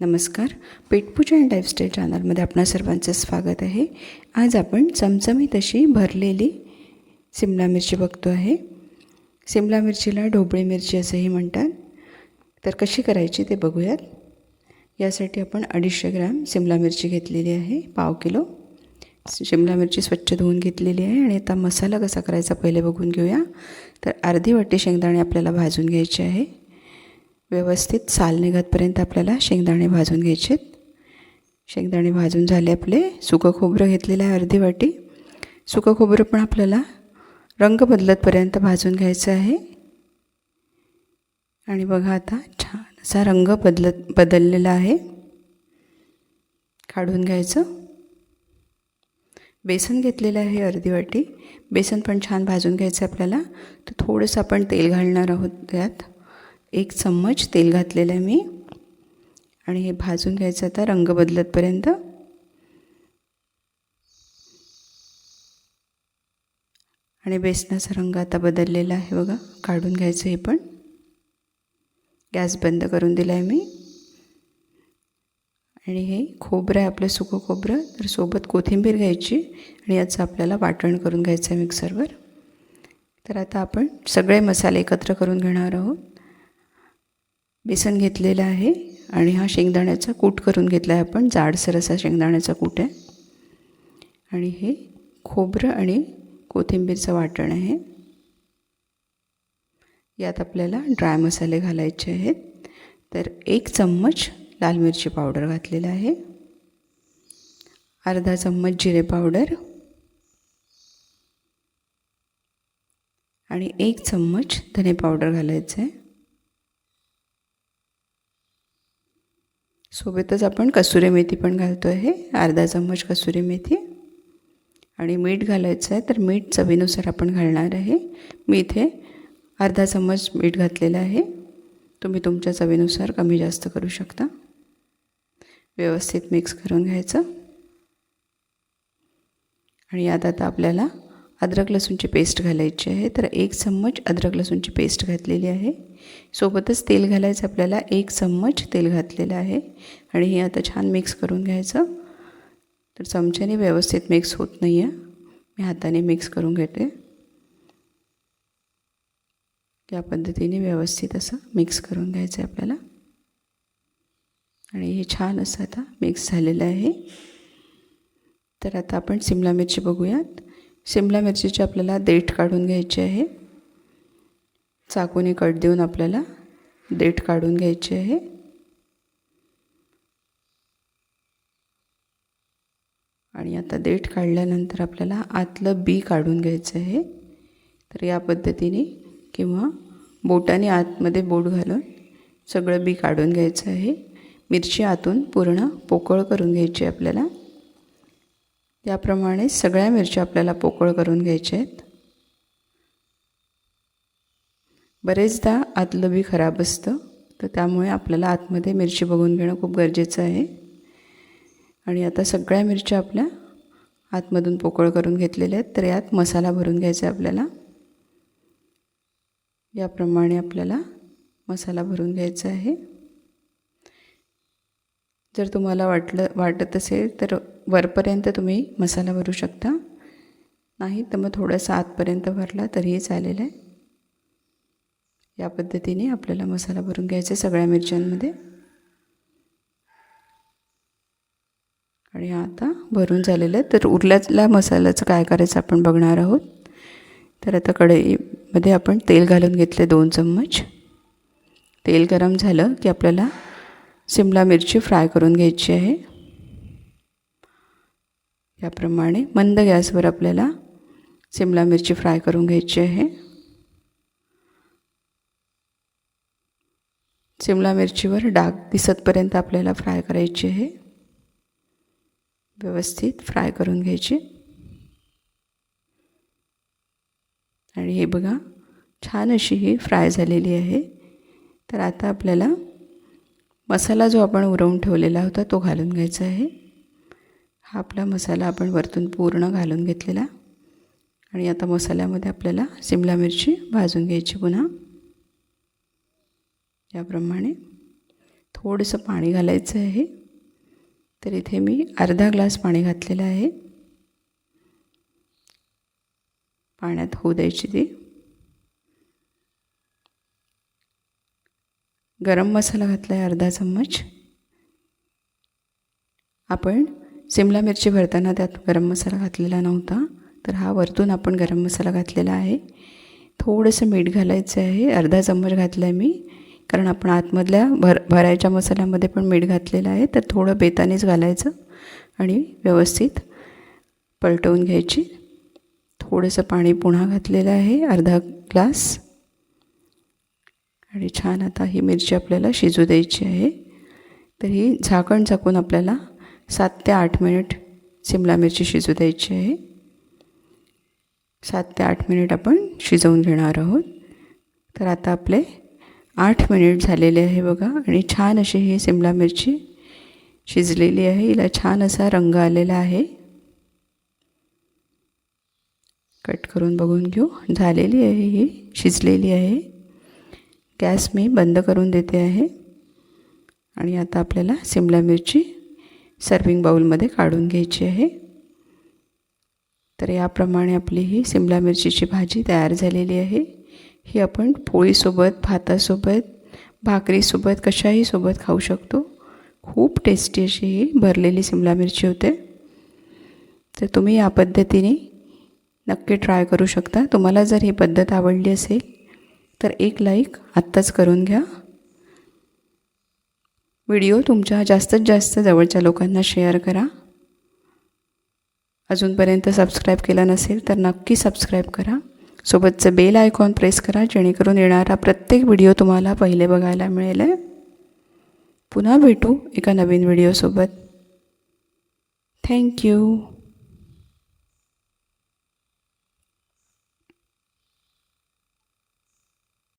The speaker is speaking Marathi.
नमस्कार. पेटपूजा अँड लाईफस्टाईल चॅनलमध्ये आपणा सर्वांचं स्वागत आहे. आज आपण चमचमीत अशी भरलेली सिमला मिरची बघतो आहे. सिमला मिरचीला ढोबळी मिरची असंही म्हणतात. तर कशी करायची ते बघूयात. यासाठी आपण अडीचशे ग्रॅम सिमला मिरची घेतलेली आहे पाव किलो. शिमला मिरची स्वच्छ धुवून घेतलेली आहे आणि आता मसाला कसा करायचा पहिले बघून घेऊया. तर अर्धी वाटी शेंगदाणे आपल्याला भाजून घ्यायचे आहे. व्यवस्थित साल निघतपर्यंत आपल्याला शेंगदाणे भाजून घ्यायचे शेंगदाणे भाजून झाले आपले. सुकं खोबरं घेतलेलं आहे अर्धी वाटी. सुकं खोबरं पण आपल्याला रंग बदलतपर्यंत भाजून घ्यायचं आहे. आणि बघा आता छान असा रंग बदलत बदललेला आहे. काढून घ्यायचं. बेसन घेतलेलं आहे अर्धी वाटी. बेसन पण छान भाजून घ्यायचं आहे आपल्याला. तर थोडंसं आपण तेल घालणार आहोत त्यात. एक चम्मच तेल घातलेलं आहे मी. आणि हे भाजून घ्यायचं आता रंग बदलतपर्यंत. आणि बेसनाचा रंग आता बदललेला आहे बघा. काढून घ्यायचं हे पण. गॅस बंद करून दिला आहे मी. आणि हे खोबरं आहे आपलं सुकं खोबरं. तर सोबत कोथिंबीर घ्यायची. आणि याचं आपल्याला वाटण करून घ्यायचं आहे मिक्सरवर. तर आता आपण सगळे मसाले एकत्र करून घेणार आहोत. बेसन घेतलेलं आहे आणि हा शेंगदाण्याचा कूट करून घेतला आहे आपण. जाडसर असा शेंगदाण्याचा कूट आहे. आणि हे खोबरं आणि कोथिंबीरचं वाटण आहे. यात आपल्याला ड्राय मसाले घालायचे आहेत. तर एक चम्मच लाल मिरची पावडर घातलेला आहे. अर्धा चम्मच जिरे पावडर. आणि एक चम्मच धने पावडर घालायचं आहे. सोबतच आपण कसुरी मेथी पण घालतो आहे अर्धा चम्मच कसुरी मेथी. आणि मीठ घालायचं आहे तर मीठ चवीनुसार आपण घालणार आहे. मी इथे अर्धा चम्मच मीठ घातलेलं आहे. तुम्ही तुमच्या चवीनुसार कमी जास्त करू शकता. व्यवस्थित मिक्स करून घ्यायचं. आणि यात आता आपल्याला अद्रक लसूणची पेस्ट घालायची आहे. तर एक चम्मच अद्रक लसूणची पेस्ट घातलेली आहे. सोबतच तेल घालायचं आपल्याला. एक चम्मच तेल घातलेलं आहे. आणि हे आता छान मिक्स करून घ्यायचं. तर चमच्याने व्यवस्थित मिक्स होत नाही आहे मी हाताने मिक्स करून घेते. या पद्धतीने व्यवस्थित असं मिक्स करून घ्यायचं आहे आपल्याला. आणि हे छान असं आता मिक्स झालेलं आहे. तर आता आपण सिमला मिरची बघूयात. शिमला मिरचीची आपल्याला देठ काढून घ्यायची आहे. चाकूने कट देऊन आपल्याला देठ काढून घ्यायची आहे. आणि आता देठ काढल्यानंतर आपल्याला आतलं बी काढून घ्यायचं आहे. तर या पद्धतीने किंवा बोटाने आतमध्ये बोट घालून सगळं बी काढून घ्यायचं आहे. मिरची आतून पूर्ण पोकळ करून घ्यायची आपल्याला. याप्रमाणे सगळ्या मिरच्या आपल्याला पोकळ करून घ्यायच्या आहेत बरेचदा आतलं बी खराब असतं तर त्यामुळे आपल्याला आतमध्ये मिरची बघून घेणं खूप गरजेचं आहे. आणि आता सगळ्या मिरच्या आपल्या आतमधून पोकळ करून घेतलेल्या आहेत तर यात मसाला भरून घ्यायचा आहे आपल्याला. याप्रमाणे आपल्याला मसाला भरून घ्यायचा आहे. जर तुम्हाला वाटलं वाटत असेल तर वरपर्यंत तुम्ही मसाला भरू शकता. नाही तर मग थोडासा आतपर्यंत भरला तरीही चालेल आहे. या पद्धतीने आपल्याला मसाला भरून घ्यायचा आहे सगळ्या मिरच्यांमध्ये. आणि आता भरून झालेलं आहे तर उरल्याला मसाल्याचं काय करायचं आपण बघणार आहोत. तर आता कढईमध्ये आपण तेल घालून घेतले दोन चम्मच. तेल गरम झालं की आपल्याला सिमला मिरची फ्राय करून घ्यायची आहे. याप्रमाणे मंद गॅसवर आपल्याला सिमला मिरची फ्राय करून घ्यायची आहे. सिमला मिरचीवर डाग दिसतपर्यंत आपल्याला फ्राय करायची आहे. व्यवस्थित फ्राय करून घ्यायची. आणि हे बघा छान अशी ही फ्राय झालेली आहे. तर आता आपल्याला मसाला जो आपण उरवून ठेवलेला होता तो घालून घ्यायचा आहे. हा आपला मसाला आपण वरतून पूर्ण घालून घेतलेला. आणि आता मसाल्यामध्ये आपल्याला सिमला मिरची भाजून घ्यायची पुन्हा. याप्रमाणे थोडंसं पाणी घालायचं आहे. तर इथे मी अर्धा ग्लास पाणी घातलेलं आहे. पाण्यात होऊ द्यायची ती. गरम मसाला घातला आहे अर्धा चम्मच. आपण सिमला मिरची भरताना त्यात गरम मसाला घातलेला नव्हता तर हा वरतून आपण गरम मसाला घातलेला आहे. थोडंसं मीठ घालायचं आहे अर्धा चम्मच घातला आहे मी कारण आपण आतमधल्या भर भरायच्या मसाल्यामध्ये पण मीठ घातलेलं आहे तर थोडं बेतानेच घालायचं आणि व्यवस्थित पलटवून घ्यायची. थोडंसं पाणी पुन्हा घातलेलं आहे अर्धा ग्लास. आणि छान आता ही मिरची आपल्याला शिजू द्यायची आहे. तर ही झाकण झाकून आपल्याला सात ते आठ मिनिट सिमला मिरची शिजू द्यायची आहे. सात ते आठ मिनिट आपण शिजवून घेणार आहोत. तर आता आपले आठ मिनिट झालेले आहे बघा आणि छान अशी ही सिमला मिरची शिजलेली आहे. हिला छान असा रंग आलेला आहे. कट करून बघून घेऊ. झालेली आहे ही शिजलेली आहे. गॅस मी बंद करून देते आहे. आणि आता आपल्याला सिमला मिरची सर्विंग बाऊलमध्ये काढून घ्यायची आहे. तर याप्रमाणे आपली ही सिमला मिरचीची भाजी तयार झालेली आहे. ही आपण पोळीसोबत भातासोबत भाकरीसोबत कशाही सोबत खाऊ शकतो. खूप टेस्टी अशी ही भरलेली सिमला मिरची होते. तर तुम्ही या पद्धतीने नक्की ट्राय करू शकता. तुम्हाला जर ही पद्धत आवडली असेल तर एक लाईक आत्ताच करून घ्या. व्हिडिओ तुमच्या जास्तीत जास्त जवळच्या लोकांना शेअर करा. अजूनपर्यंत सबस्क्राईब केला नसेल तर नक्की सबस्क्राईब करा. सोबतचं बेल आयकॉन प्रेस करा जेणेकरून येणारा प्रत्येक व्हिडिओ तुम्हाला पहिले बघायला मिळेल. पुन्हा भेटू एका नवीन व्हिडिओसोबत थँक्यू